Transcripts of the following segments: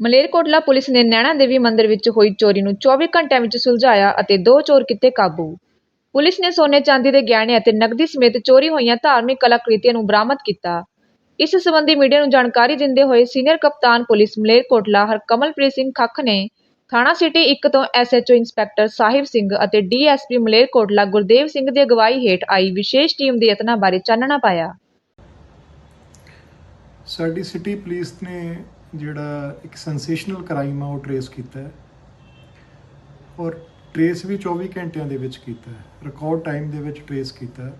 Malerkotla police ਨੇ ਨੈਣਾ ਦੇਵੀ ਮੰਦਿਰ ਵਿੱਚ ਹੋਈ ਚੋਰੀ ਨੂੰ 24 ਘੰਟਿਆਂ ਵਿੱਚ ਸੁਲਝਾਇਆ ਅਤੇ ਦੋ ਚੋਰ ਕੀਤੇ ਕਾਬੂ। ਪੁਲਿਸ ਨੇ ਸੋਨੇ ਚਾਂਦੀ ਦੇ ਗਹਿਣੇ ਅਤੇ ਨਕਦੀ ਸਮੇਤ ਚੋਰੀ ਹੋਈਆਂ ਧਾਰਮਿਕ ਕਲਾਕ੍ਰਿਤੀਆਂ ਨੂੰ ਬਰਾਮਦ ਕੀਤਾ। ਇਸ ਸੰਬੰਧੀ ਮੀਡੀਆ ਨੂੰ ਜਾਣਕਾਰੀ ਦਿੰਦੇ ਹੋਏ ਸੀਨੀਅਰ ਕਪਤਾਨ ਪੁਲਿਸ ਮਲੇਰਕੋਟਲਾ ਹਰਕਮਲਪ੍ਰੀਤ ਸਿੰਘ ਖੱਖ ਨੇ ਥਾਣਾ ਸਿਟੀ 1 ਤੋਂ ਐਸਐਚਓ ਇੰਸਪੈਕਟਰ ਸਾਹਿਬ ਸਿੰਘ ਅਤੇ ਡੀਐਸਪੀ ਮਲੇਰਕੋਟਲਾ ਗੁਰਦੇਵ ਸਿੰਘ ਦੀ ਅਗਵਾਈ ਹੇਠ ਆਈ ਵਿਸ਼ੇਸ਼ ਟੀਮ ਦੇ ਯਤਨਾਂ ਬਾਰੇ ਚਾਨਣਾ ਪਾਇਆ। ਸਾਡੀ ਸਿਟੀ ਪੁਲਿਸ ਨੇ ਜਿਹੜਾ ਇੱਕ ਸੈਂਸੇਸ਼ਨਲ ਕ੍ਰਾਈਮ ਆ ਉਹ ਟਰੇਸ ਕੀਤਾ ਹੈ। ਔਰ ਟਰੇਸ ਵੀ 24 ਘੰਟਿਆਂ ਦੇ ਵਿੱਚ ਕੀਤਾ ਹੈ। ਰਿਕਾਰਡ ਟਾਈਮ ਦੇ ਵਿੱਚ ਟਰੇਸ ਕੀਤਾ ਹੈ।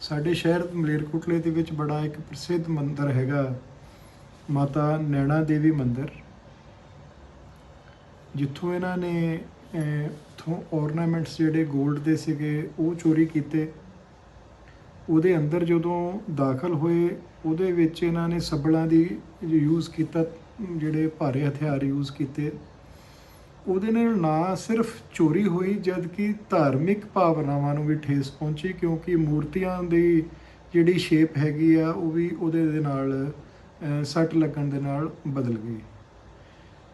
ਸਾਡੇ ਸ਼ਹਿਰ ਮਲੇਰਕੋਟਲੇ ਦੇ ਵਿੱਚ ਬੜਾ ਇੱਕ ਪ੍ਰਸਿੱਧ ਮੰਦਿਰ ਹੈਗਾ ਮਾਤਾ ਨੈਣਾ ਦੇਵੀ ਮੰਦਿਰ। ਜਿੱਥੋਂ ਇਹਨਾਂ ਨੇ ਅਹ, ਉੱਥੋਂ ornaments ਜਿਹੜੇ 골ਡ ਦੇ ਸੀਗੇ ਉਹ ਚੋਰੀ ਕੀਤੇ। ਉਹਦੇ ਅੰਦਰ ਜਦੋਂ ਦਾਖਲ ਹੋਏ ਉਹਦੇ ਵਿੱਚ ਇਹਨਾਂ ਨੇ ਸੱਬਲਾਂ ਦੀ ਯੂਜ਼ ਕੀਤਾ। ਜਿਹੜੇ ਭਾਰੇ ਹਥਿਆਰ ਯੂਜ਼ ਕੀਤੇ, ਉਹਦੇ ਨਾਲ ਨਾ ਸਿਰਫ ਚੋਰੀ ਹੋਈ ਜਦ ਕਿ ਧਾਰਮਿਕ ਭਾਵਨਾਵਾਂ ਨੂੰ ਵੀ ਠੇਸ ਪਹੁੰਚੀ, ਕਿਉਂਕਿ ਮੂਰਤੀਆਂ ਦੀ ਜਿਹੜੀ ਸ਼ੇਪ ਹੈਗੀ ਆ, ਉਹ ਵੀ ਉਹਦੇ ਦੇ ਨਾਲ ਸੱਟ ਲੱਗਣ ਦੇ ਨਾਲ ਬਦਲ ਗਈ।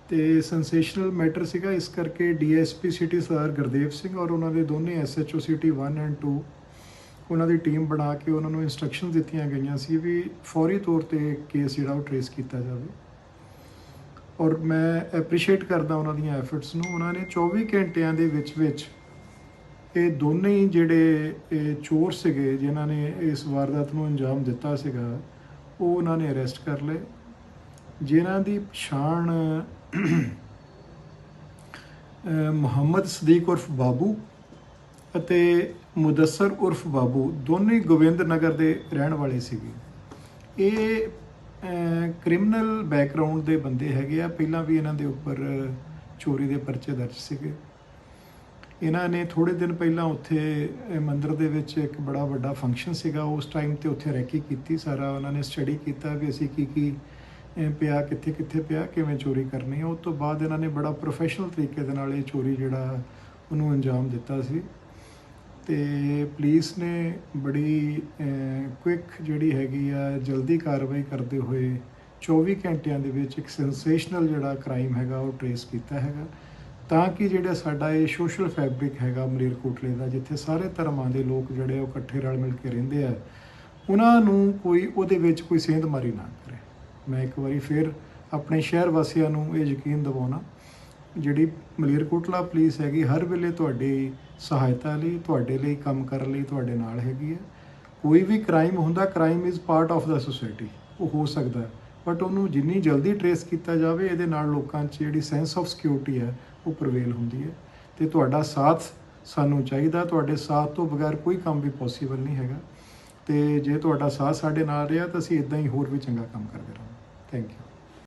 ਤੇ ਸੈਂਸੇਸ਼ਨਲ ਮੈਟਰ ਸੀਗਾ, ਇਸ ਕਰਕੇ ਡੀਐਸਪੀ ਸਿਟੀ ਸਰਦਾਰ ਗੁਰਦੇਵ ਸਿੰਘ ਔਰ ਉਹਨਾਂ ਦੇ ਦੋਨੇ ਐਸਐਚਓ ਸਿਟੀ 1 ਐਂਡ 2 ਉਹਨਾਂ ਦੀ ਟੀਮ ਬਣਾ ਕੇ ਉਹਨਾਂ ਨੂੰ ਇਨਸਟਰਕਸ਼ਨ ਦਿੱਤੀਆਂ ਗਈਆਂ ਸੀ ਵੀ ਫੌਰੀ ਤੌਰ ਤੇ ਕੇਸ ਜਿਹੜਾ ਉਹ ਟਰੇਸ ਕੀਤਾ ਜਾਵੇ। ਔਰ ਮੈਂ ਐਪਰੀਸ਼ੀਏਟ ਕਰਦਾ ਉਹਨਾਂ ਦੀਆਂ ਐਫਰਟਸ ਨੂੰ। ਉਹਨਾਂ ਨੇ 24 ਘੰਟਿਆਂ ਦੇ ਵਿੱਚ ਵਿੱਚ ਇਹ ਦੋਨੇ ਹੀ ਜਿਹੜੇ ਇਹ ਚੋਰ ਸੀਗੇ, ਜਿਨ੍ਹਾਂ ਨੇ ਇਸ ਵਾਰਦਾਤ ਨੂੰ ਅੰਜਾਮ ਦਿੱਤਾ ਸੀਗਾ, ਉਹ ਉਹਨਾਂ ਨੇ ਅਰੈਸਟ ਕਰ ਲਏ। ਜਿਨ੍ਹਾਂ ਦੀ ਪਛਾਣ ਮੁਹੰਮਦ ਸਦੀਕ ਉਰਫ ਬਾਬੂ ਅਤੇ ਮੁਦੱਸਰ ਉਰਫ ਬਾਬੂ, ਦੋਨੇ ਗੋਬਿੰਦ ਨਗਰ ਦੇ ਰਹਿਣ ਵਾਲੇ ਸੀਗੇ। ਇਹ ਕ੍ਰਿਮੀਨਲ ਬੈਕਗ੍ਰਾਉਂਡ ਦੇ ਬੰਦੇ ਹੈਗੇ ਆ। ਪਹਿਲਾਂ ਵੀ ਇਹਨਾਂ ਦੇ ਉੱਪਰ ਚੋਰੀ ਦੇ ਪਰਚੇ ਦਰਜ ਸੀਗੇ। ਇਹਨਾਂ ਨੇ ਥੋੜੇ ਦਿਨ ਪਹਿਲਾਂ ਉੱਥੇ ਇਹ ਮੰਦਿਰ ਦੇ ਵਿੱਚ ਇੱਕ ਬੜਾ ਵੱਡਾ ਫੰਕਸ਼ਨ ਸੀਗਾ। ਉਸ ਟਾਈਮ ਤੇ ਉੱਥੇ ਰੈਕੀ ਕੀਤੀ ਸਾਰਾ। ਉਹਨਾਂ ਨੇ ਸਟੱਡੀ ਕੀਤਾ ਵੀ ਅਸੀਂ ਕੀ ਕੀ ਪਿਆ, ਕਿੱਥੇ ਕਿੱਥੇ ਪਿਆ, ਕਿਵੇਂ ਚੋਰੀ ਕਰਨੀ ਹੈ ਉਸ ਤੋਂ ਬਾਅਦ ਇਹਨਾਂ ਨੇ ਬੜਾ ਪ੍ਰੋਫੈਸ਼ਨਲ ਤਰੀਕੇ ਦੇ ਨਾਲ ਇਹ ਚੋਰੀ ਜਿਹੜਾ ਉਹਨੂੰ ਅੰਜਾਮ ਦਿੱਤਾ ਸੀ। ਤੇ ਪੁਲਿਸ ਨੇ ਬੜੀ ਕੁਇਕ ਜਿਹੜੀ ਹੈਗੀ ਆ, ਜਲਦੀ ਕਾਰਵਾਈ ਕਰਦੇ ਹੋਏ 24 ਘੰਟਿਆਂ ਦੇ ਵਿੱਚ ਇੱਕ ਸੈਂਸੇਸ਼ਨਲ ਜਿਹੜਾ ਕ੍ਰਾਈਮ ਹੈਗਾ ਉਹ ਟਰੇਸ ਕੀਤਾ ਹੈਗਾ। ਤਾਂ ਕਿ ਜਿਹੜਾ ਸਾਡਾ ਇਹ ਸੋਸ਼ਲ ਫੈਬਰਿਕ ਹੈਗਾ ਮਲੇਰਕੋਟਲੇ ਦਾ, ਜਿੱਥੇ ਸਾਰੇ ਧਰਮਾਂ ਦੇ ਲੋਕ ਜਿਹੜੇ ਉਹ ਇਕੱਠੇ ਰਲ ਮਿਲ ਕੇ ਰਹਿੰਦੇ ਆ, ਉਹਨਾਂ ਨੂੰ ਕੋਈ ਉਹਦੇ ਵਿੱਚ ਕੋਈ ਸੇਂਧਮਾਰੀ ਨਾ ਕਰੇ। ਮੈਂ ਇੱਕ ਵਾਰੀ ਫਿਰ ਆਪਣੇ ਸ਼ਹਿਰ ਵਾਸੀਆਂ ਨੂੰ ਇਹ ਯਕੀਨ ਦਿਵਾਉਣਾ ਜਿਹੜੀ ਮਲੇਰਕੋਟਲਾ ਪੁਲਿਸ ਹੈਗੀ, ਹਰ ਵੇਲੇ ਤੁਹਾਡੀ ਸਹਾਇਤਾ ਲਈ, ਤੁਹਾਡੇ ਲਈ ਕੰਮ ਕਰਨ ਲਈ ਤੁਹਾਡੇ ਨਾਲ ਹੈਗੀ ਹੈ। ਕੋਈ ਵੀ ਕ੍ਰਾਈਮ ਹੁੰਦਾ crime is part of the society ਉਹ ਹੋ ਸਕਦਾ ਬਟ ਉਹਨੂੰ ਜਿੰਨੀ ਜਲਦੀ ਟਰੇਸ ਕੀਤਾ ਜਾਵੇ, ਇਹਦੇ ਨਾਲ ਲੋਕਾਂ 'ਚ ਜਿਹੜੀ ਸੈਂਸ ਆਫ ਸਿਕਿਉਰਿਟੀ ਹੈ, ਉਹ ਪ੍ਰਵੇਲ ਹੁੰਦੀ ਹੈ। ਤੇ ਤੁਹਾਡਾ ਸਾਥ ਸਾਨੂੰ ਚਾਹੀਦਾ, ਤੁਹਾਡੇ ਸਾਥ ਤੋਂ ਬਗੈਰ ਕੋਈ ਕੰਮ ਵੀ ਪੋਸੀਬਲ ਨਹੀਂ ਹੈਗਾ। ਤੇ ਜੇ ਤੁਹਾਡਾ ਸਾਥ ਸਾਡੇ ਨਾਲ ਰਿਹਾ, ਤਾਂ ਅਸੀਂ ਇਦਾਂ ਹੀ ਹੋਰ ਵੀ ਚੰਗਾ ਕੰਮ ਕਰਦੇ ਰਹਾਂਗੇ। Thank you